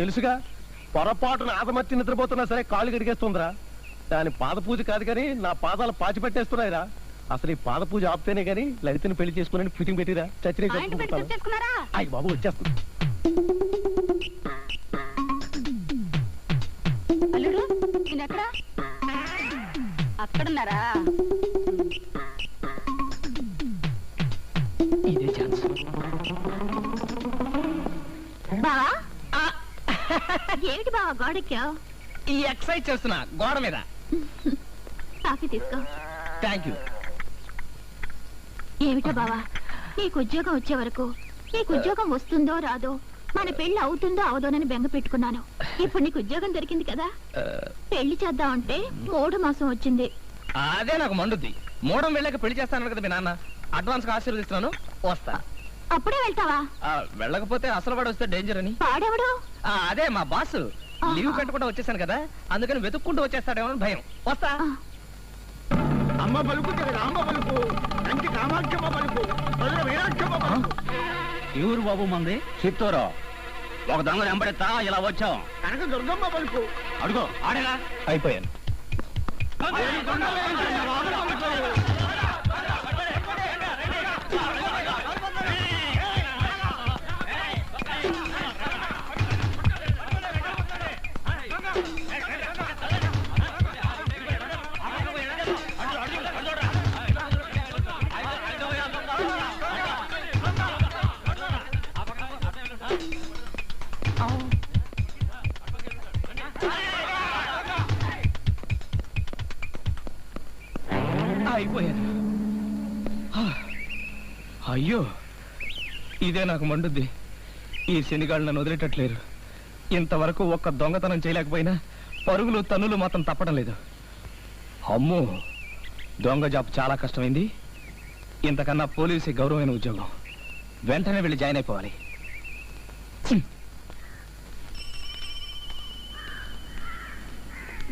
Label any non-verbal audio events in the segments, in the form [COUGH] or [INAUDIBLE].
తెలుసుగా? పొరపాటున ఆదమర్చి నిద్రపోతున్నా సరే కాళ్ళు గడిగేస్తుందిరా. దాని పాద పూజ కాదు కానీ నా పాదాలు పాచి పెట్టేస్తున్నాయిరా. అసలు ఈ పాద పూజ ఆపితేనే కానీ లలితని పెళ్ళి చేసుకుని ఫిటింగ్ పెట్టిరా. చచ్చిన అయ్యి బాబు వచ్చేస్తుంది అక్కడున్నారా? ఏమిటి బావా గోడెక్కావు? ఈ ఎక్సర్సైజ్ చేస్తున్నా గోడ మీద. కాఫీ తీసుకో. థ్యాంక్ యూ ఏమిటో బావా నీకు ఉద్యోగం వచ్చే వరకు నీకు ఉద్యోగం వస్తుందో రాదో మన పెళ్ళి అవుతుందో అవదోనని బెంగ పెట్టుకున్నాను. ఇప్పుడు నీకు ఉద్యోగం దొరికింది కదా? పెళ్ళి చేద్దామంటే మూడు మాసం వచ్చింది. అదే నాకు మండుద్ది. మూడం వెళ్ళాక పెళ్ళి చేస్తాను కదా మీ నాన్న. అడ్వాన్స్గా ఆశీర్వదిస్తున్నాను. వస్తా. అప్పుడే వెళ్తావా? ఆ, వెళ్ళకపోతే అసలు వాడు వస్తే డేంజర్ అని. పాడెవడు ఆ, అదే మా బాస్. లీవ్ పెట్టకుండా వచ్చేసాను కదా అందుకని వెతుక్కుంటూ వచ్చేస్తాడేమో అని భయం. వస్తా. ఆ, అమ్మ పలుకు కంటి కామాక్షమ్మ పలుకు పలుకు ఎవరు బాబు మంది? చిత్తూరు. ఒక దొంగ వెంబడితా ఇలా వచ్చాం. కనక దుర్గమ్మ పలుకు అడుగు ఆడేలా అయిపోయాను. అయిపోయాను. అయ్యో ఇదే నాకు మండుద్ది. ఈ శనిగాళ్ళు నన్ను వదిలేటట్లేరు. ఇంతవరకు ఒక్క దొంగతనం చేయలేకపోయినా పరుగులు తన్నులు మాత్రం తప్పడం లేదు. అమ్మో దొంగ జాబ్ చాలా కష్టమైంది. ఇంతకన్నా పోలీసు గౌరవమైన ఉద్యోగం. వెంటనే వెళ్ళి జాయిన్ అయిపోవాలి.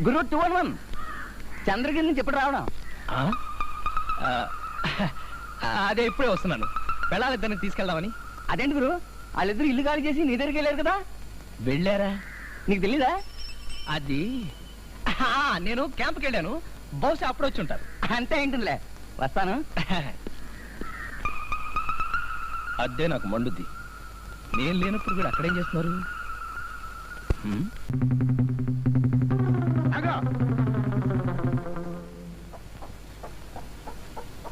గురు టూ వన్ వన్. చంద్రగిరి నుంచి ఎప్పుడు రావడం. ఆ? ఆ, అదే ఇప్పుడే వస్తున్నాను. వెళ్ళాలిద్దరిని తీసుకెళ్దామని. అదేంటి గురు? వాళ్ళిద్దరు ఇల్లు ఖాళీ చేసి నీ దగ్గరికి వెళ్ళారు కదా? వెళ్ళారా? నీకు తెలీదా? అది? నేను క్యాంప్కి వెళ్ళాను. బహుశా అప్పుడు వచ్చి ఉంటారు. అంతే ఏంటిలే వస్తాను. అదే నాకు మండుద్ది. నేను లేనప్పుడు వీడు అక్కడేం చేస్తున్నారు?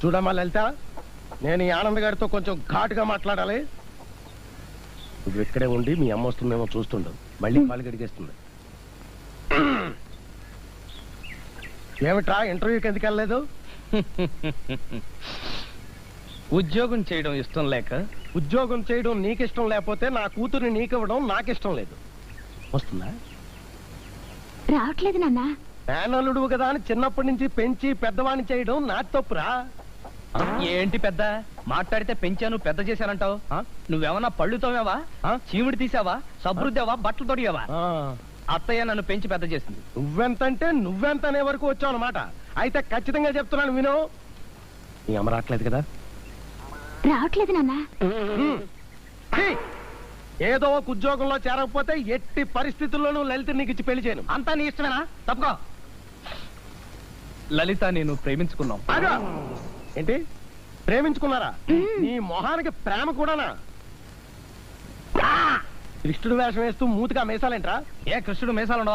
చూడమ్మా లలిత. నేను ఈ ఆనంద్ గారితో కొంచెం ఘాటుగా మాట్లాడాలి. నువ్వు ఇక్కడే ఉండి మీ అమ్మ వస్తుందేమో చూస్తుండవు మళ్ళీ కాలు గడిగేస్తుంది ఏమిట్రా ఇంటర్వ్యూకి ఎందుకు వెళ్ళలేదు? [LAUGHS] ఉద్యోగం చేయడం ఇష్టం లేక? ఉద్యోగం చేయడం నీకు ఇష్టం లేకపోతే నా కూతుర్ని నీకు ఇవ్వడం నాకు ఇష్టం లేదు. వస్తుందా? రావట్లేదు నాన్న. మేనల్లుడు కదా అని చిన్నప్పటి నుంచి పెంచి పెద్దవాణ్ణి చేయడం నా తప్పురా? ఏంటి పెద్ద? మాట్లాడితే పెంచాను పెద్ద చేశానంటావు? ఆ? నువ్వేమన్నా పళ్ళు తోమేవా? ఆ? చీమిడి తీసావా? సబృద్దావా బట్టలు తొడిగావా? అత్తయ్య నన్ను పెంచి పెద్ద చేసింది. నువ్వెంతంటే నువ్వెంత అనే వరకు వచ్చావు అనమాట అయితే ఖచ్చితంగా చెప్తున్నాను విను. నీ అమ్మ రావట్లేదు కదా? రావట్లేదు నాన్న! ఏదో ఒక ఉద్యోగంలో చేరకపోతే ఎట్టి పరిస్థితుల్లోనూ లలిత నీకు ఇచ్చి పెళ్ళి చేయను. అంతా నీ ఇష్టమేనా? తప్పుకో. లలిత నేను ప్రేమించుకున్నాం! ఏంటి? ప్రేమించుకున్నారా? నీ మొహానికి ప్రేమ కూడానా? కృష్ణుడు వేషం వేస్తూ మూతిగా మేసాలేంట్రా? ఏ కృష్ణుడు మేసాలుండవా?